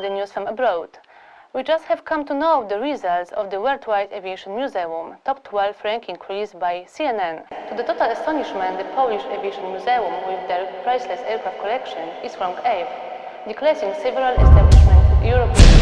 the news from abroad. We just have come to know the results of the Worldwide Aviation Museum top 12 ranking released by CNN. To the total astonishment, the Polish Aviation Museum, with their priceless aircraft collection, is ranked 8th, declassing several establishments European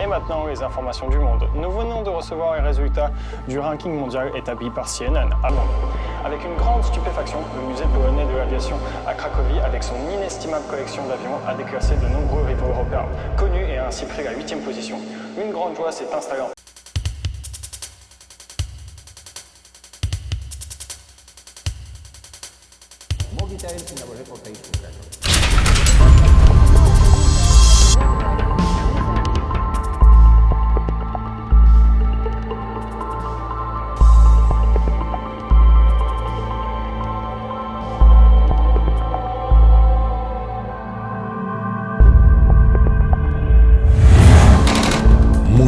Et maintenant, les informations du monde. Nous venons de recevoir les résultats du ranking mondial établi par CNN à Londres. Avec une grande stupéfaction, le musée polonais de l'aviation à Cracovie, avec son inestimable collection d'avions, a déclassé de nombreux rivaux européens connus et ainsi pris la huitième position. Une grande joie s'est installée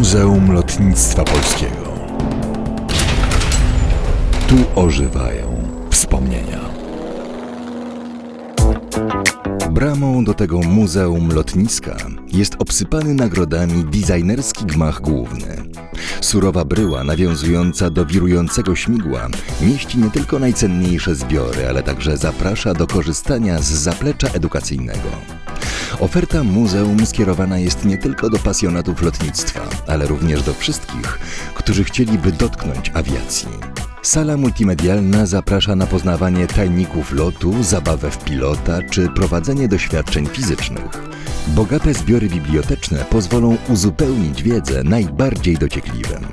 Muzeum Lotnictwa Polskiego. Tu ożywają wspomnienia. Bramą do tego Muzeum Lotniska jest obsypany nagrodami designerski gmach główny. Surowa bryła nawiązująca do wirującego śmigła mieści nie tylko najcenniejsze zbiory, ale także zaprasza do korzystania z zaplecza edukacyjnego. Oferta muzeum skierowana jest nie tylko do pasjonatów lotnictwa, ale również do wszystkich, którzy chcieliby dotknąć awiacji. Sala multimedialna zaprasza na poznawanie tajników lotu, zabawę w pilota czy prowadzenie doświadczeń fizycznych. Bogate zbiory biblioteczne pozwolą uzupełnić wiedzę najbardziej dociekliwym.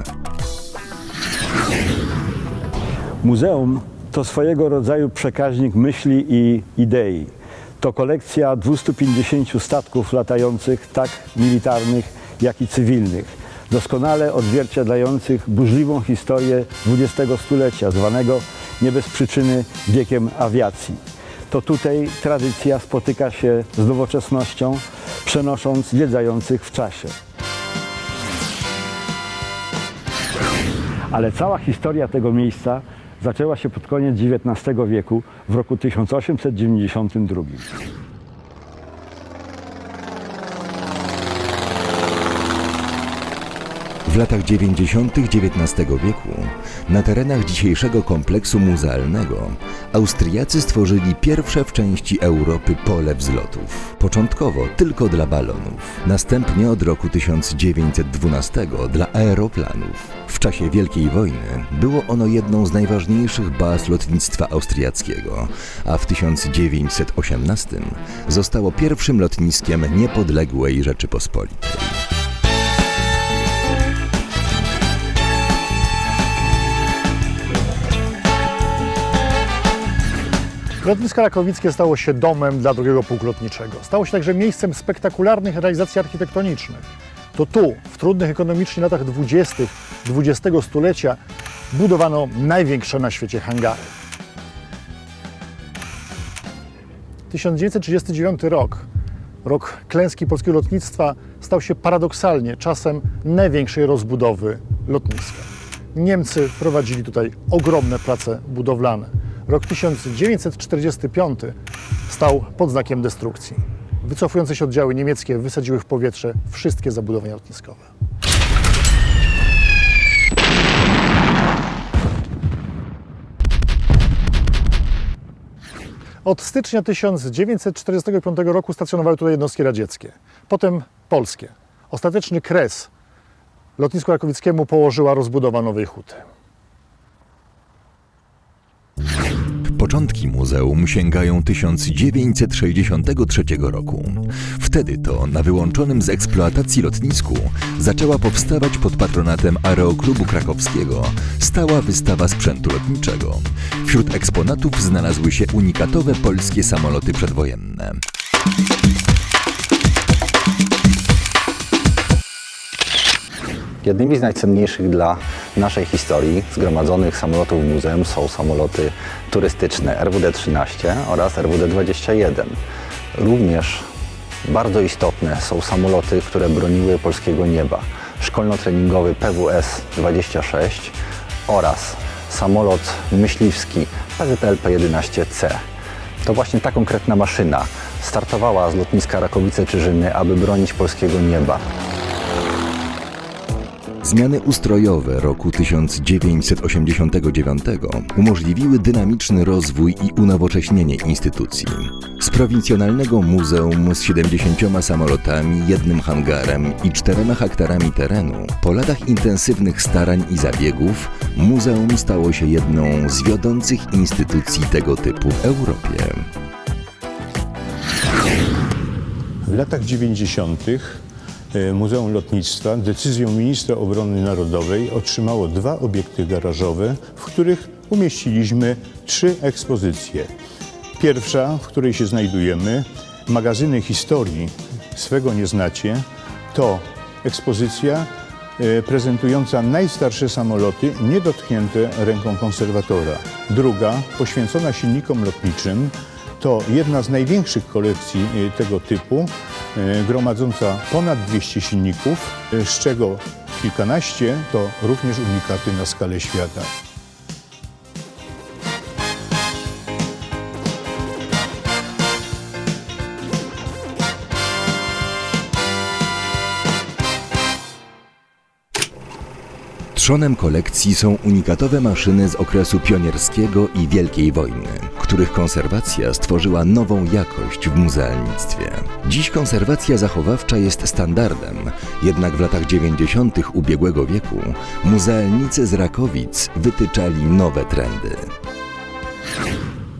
Muzeum to swojego rodzaju przekaźnik myśli i idei. To kolekcja 250 statków latających, tak militarnych, jak i cywilnych, doskonale odzwierciedlających burzliwą historię XX stulecia, zwanego nie bez przyczyny wiekiem awiacji. To tutaj tradycja spotyka się z nowoczesnością, przenosząc zwiedzających w czasie. Ale cała historia tego miejsca zaczęła się pod koniec XIX wieku, w roku 1892. W latach 90. XIX wieku na terenach dzisiejszego kompleksu muzealnego Austriacy stworzyli pierwsze w części Europy pole wzlotów. Początkowo tylko dla balonów, następnie od roku 1912 dla aeroplanów. W czasie Wielkiej Wojny było ono jedną z najważniejszych baz lotnictwa austriackiego, a w 1918 zostało pierwszym lotniskiem niepodległej Rzeczypospolitej. Lotnisko Rakowickie stało się domem dla drugiego pułku lotniczego. Stało się także miejscem spektakularnych realizacji architektonicznych. To tu, w trudnych ekonomicznie latach 20. XX stulecia, budowano największe na świecie hangary. 1939 rok, rok klęski polskiego lotnictwa, stał się paradoksalnie czasem największej rozbudowy lotniska. Niemcy prowadzili tutaj ogromne prace budowlane. Rok 1945 stał pod znakiem destrukcji. Wycofujące się oddziały niemieckie wysadziły w powietrze wszystkie zabudowania lotniskowe. Od stycznia 1945 roku stacjonowały tutaj jednostki radzieckie, potem polskie. Ostateczny kres lotnisku rakowickiemu położyła rozbudowa Nowej Huty. Początki muzeum sięgają 1963 roku. Wtedy to na wyłączonym z eksploatacji lotnisku zaczęła powstawać pod patronatem Aeroklubu Krakowskiego stała wystawa sprzętu lotniczego. Wśród eksponatów znalazły się unikatowe polskie samoloty przedwojenne. Jednymi z najcenniejszych dla naszej historii zgromadzonych samolotów w muzeum są samoloty turystyczne RWD-13 oraz RWD-21. Również bardzo istotne są samoloty, które broniły polskiego nieba. Szkolno-treningowy PWS-26 oraz samolot myśliwski PZL P-11C. To właśnie ta konkretna maszyna startowała z lotniska Rakowice-Czyżyny, aby bronić polskiego nieba. Zmiany ustrojowe roku 1989 umożliwiły dynamiczny rozwój i unowocześnienie instytucji. Z prowincjonalnego muzeum z 70 samolotami, jednym hangarem i czterema hektarami terenu, po latach intensywnych starań i zabiegów, muzeum stało się jedną z wiodących instytucji tego typu w Europie. W latach 90. e, Muzeum Lotnictwa decyzją ministra obrony narodowej otrzymało dwa obiekty garażowe, w których umieściliśmy trzy ekspozycje. Pierwsza, w której się znajdujemy, magazyny historii swego nie znacie, to ekspozycja e, prezentująca najstarsze samoloty niedotknięte ręką konserwatora. Druga, poświęcona silnikom lotniczym, to jedna z największych kolekcji e, tego typu, gromadząca ponad 200 silników, e, z czego kilkanaście to również unikaty na skalę świata. Trzonem kolekcji są unikatowe maszyny z okresu pionierskiego i Wielkiej Wojny, których konserwacja stworzyła nową jakość w muzealnictwie. Dziś konserwacja zachowawcza jest standardem, jednak w latach 90. ubiegłego wieku muzealnicy z Rakowic wytyczali nowe trendy.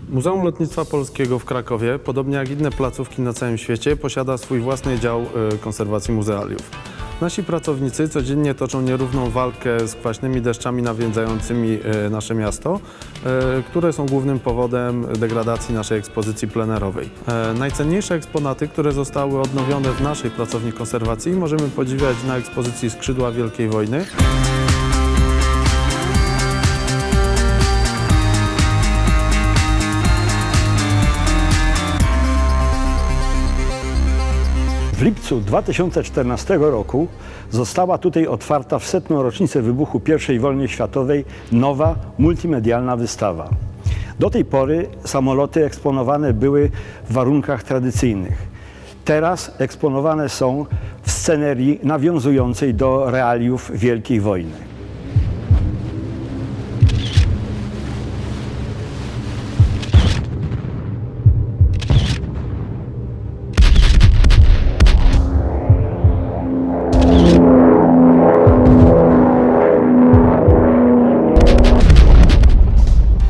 Muzeum Lotnictwa Polskiego w Krakowie, podobnie jak inne placówki na całym świecie, posiada swój własny dział e, konserwacji muzealiów. Nasi pracownicy codziennie toczą nierówną walkę z kwaśnymi deszczami nawiedzającymi e, nasze miasto, e, które są głównym powodem degradacji naszej ekspozycji plenerowej. E, Najcenniejsze eksponaty, które zostały odnowione w naszej pracowni konserwacji, możemy podziwiać na ekspozycji Skrzydła Wielkiej Wojny. W lipcu 2014 roku została tutaj otwarta w setną rocznicę wybuchu I wojny światowej nowa multimedialna wystawa. Do tej pory samoloty eksponowane były w warunkach tradycyjnych. Teraz eksponowane są w scenerii nawiązującej do realiów Wielkiej Wojny.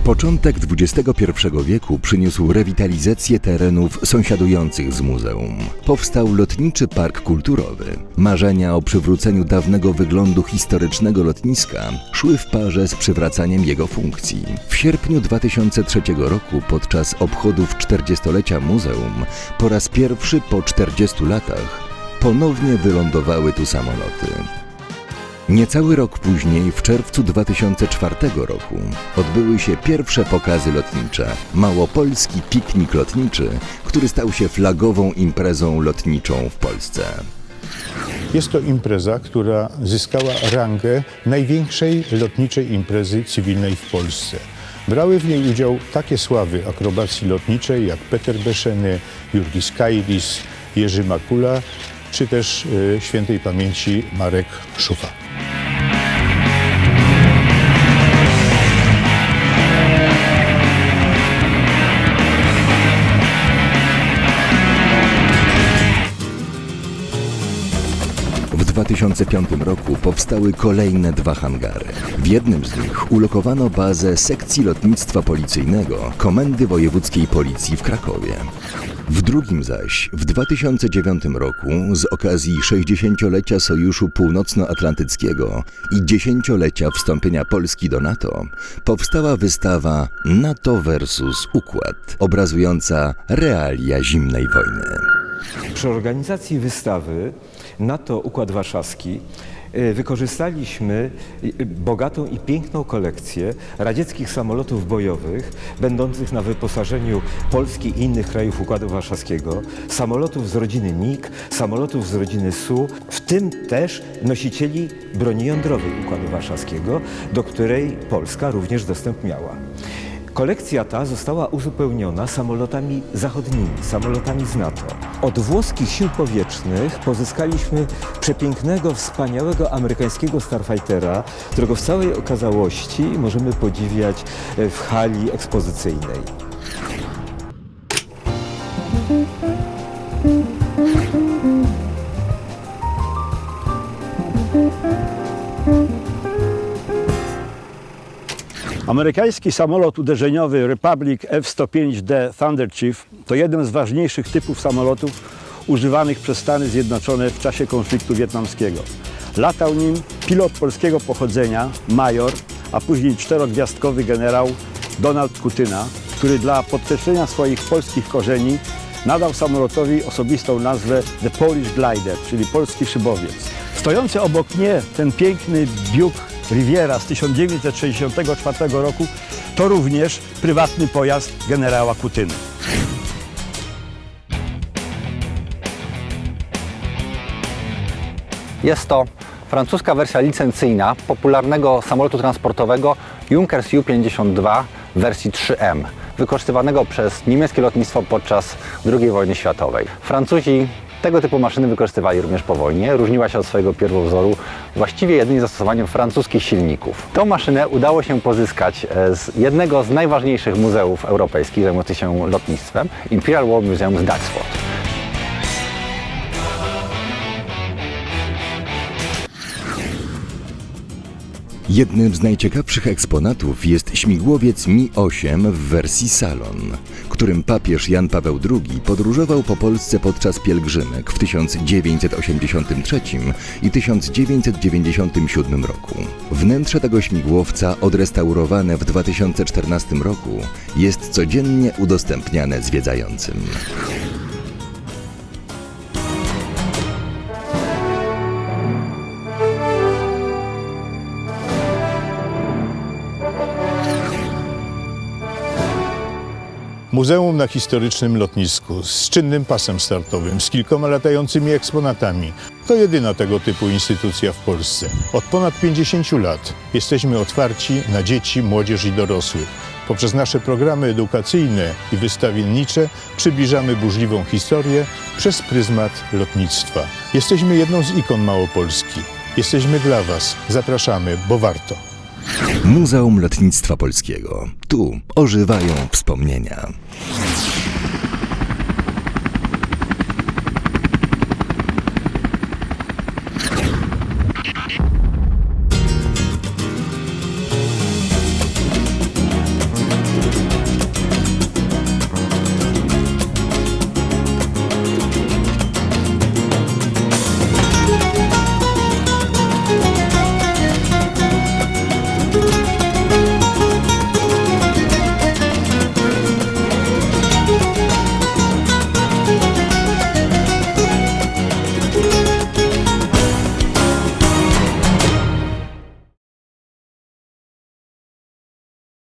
Początek XXI wieku przyniósł rewitalizację terenów sąsiadujących z muzeum. Powstał lotniczy park kulturowy. Marzenia o przywróceniu dawnego wyglądu historycznego lotniska szły w parze z przywracaniem jego funkcji. W sierpniu 2003 roku podczas obchodów 40-lecia muzeum po raz pierwszy po 40 latach ponownie wylądowały tu samoloty. Niecały rok później, w czerwcu 2004 roku, odbyły się pierwsze pokazy lotnicze. Małopolski piknik lotniczy, który stał się flagową imprezą lotniczą w Polsce. Jest to impreza, która zyskała rangę największej lotniczej imprezy cywilnej w Polsce. Brały w niej udział takie sławy akrobacji lotniczej jak Peter Beszeny, Jurgis Kajdis, Jerzy Makula czy też y, świętej pamięci Marek Szufa. 2005 roku powstały kolejne dwa hangary. W jednym z nich ulokowano bazę sekcji lotnictwa policyjnego Komendy Wojewódzkiej Policji w Krakowie. W drugim zaś, w 2009 roku, z okazji 60-lecia Sojuszu Północnoatlantyckiego i 10-lecia wstąpienia Polski do NATO, powstała wystawa NATO versus Układ, obrazująca realia zimnej wojny. Przy organizacji wystawy NATO Układ Warszawski y, wykorzystaliśmy y, bogatą i piękną kolekcję radzieckich samolotów bojowych, będących na wyposażeniu Polski i innych krajów Układu Warszawskiego, samolotów z rodziny MiG, samolotów z rodziny Su, w tym też nosicieli broni jądrowej Układu Warszawskiego, do której Polska również dostęp miała. Kolekcja ta została uzupełniona samolotami zachodnimi, samolotami z NATO. Od włoskich sił powietrznych pozyskaliśmy przepięknego, wspaniałego amerykańskiego Starfightera, którego w całej okazałości możemy podziwiać e, w hali ekspozycyjnej. Amerykański samolot uderzeniowy Republic F-105D Thunder Chief to jeden z ważniejszych typów samolotów używanych przez Stany Zjednoczone w czasie konfliktu wietnamskiego. Latał nim pilot polskiego pochodzenia, major, a później czterogwiazdkowy generał Donald Kutyna, który dla podkreślenia swoich polskich korzeni nadał samolotowi osobistą nazwę The Polish Glider, czyli polski szybowiec. Stojący obok mnie ten piękny Duke Riviera z 1964 roku to również prywatny pojazd generała Kutyny. Jest to francuska wersja licencyjna popularnego samolotu transportowego Junkers Ju-52 w wersji 3M, wykorzystywanego przez niemieckie lotnictwo podczas II wojny światowej. Francuzi tego typu maszyny wykorzystywali również po wojnie. Różniła się od swojego pierwowzoru właściwie jedynie zastosowaniem francuskich silników. Tą maszynę udało się pozyskać e, z jednego z najważniejszych muzeów europejskich zajmujących się lotnictwem, Imperial War Museum z Duxford. Jednym z najciekawszych eksponatów jest śmigłowiec Mi-8 w wersji salon, którym papież Jan Paweł II podróżował po Polsce podczas pielgrzymek w 1983 i 1997 roku. Wnętrze tego śmigłowca, odrestaurowane w 2014 roku, jest codziennie udostępniane zwiedzającym. Muzeum na historycznym lotnisku z czynnym pasem startowym, z kilkoma latającymi eksponatami. To jedyna tego typu instytucja w Polsce. Od ponad 50 lat jesteśmy otwarci na dzieci, młodzież i dorosłych. Poprzez nasze programy edukacyjne i wystawiennicze przybliżamy burzliwą historię przez pryzmat lotnictwa. Jesteśmy jedną z ikon Małopolski. Jesteśmy dla Was. Zapraszamy, bo warto. Muzeum Lotnictwa Polskiego. Tu ożywają wspomnienia.